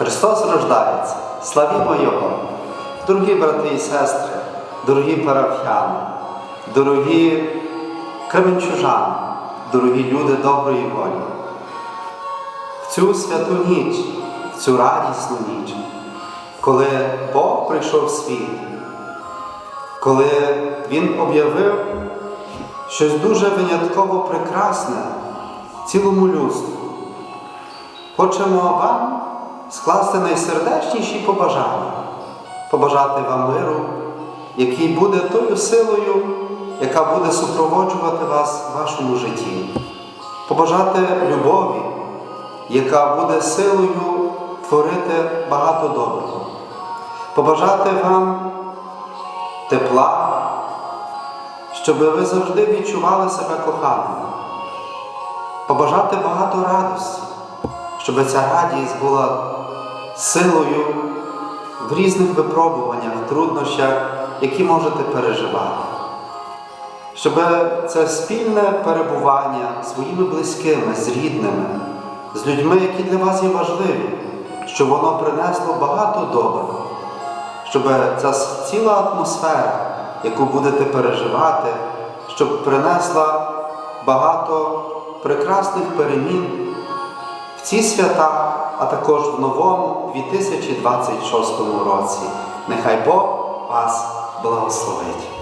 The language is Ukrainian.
Христос рождається, славімо Його! Дорогі брати і сестри, дорогі парафіяни, дорогі кременчужани, дорогі люди доброї волі. В цю святу ніч, в цю радісну ніч, коли Бог прийшов в світ, коли Він об'явив щось дуже винятково прекрасне цілому людству. Хочемо вам скласти найсердечніші побажання, побажати вам миру, який буде тою силою, яка буде супроводжувати вас в вашому житті, побажати любові, яка буде силою творити багато доброго, побажати вам тепла, щоб ви завжди відчували себе коханими, побажати багато радості, щоб ця радість була силою в різних випробуваннях, труднощах, які можете переживати. Щоб це спільне перебування своїми близькими, з рідними, з людьми, які для вас є важливі, щоб воно принесло багато доброго, щоб ця ціла атмосфера, яку будете переживати, щоб принесла багато прекрасних перемін ці свята, а також в новому 2026 році. Нехай Бог вас благословить.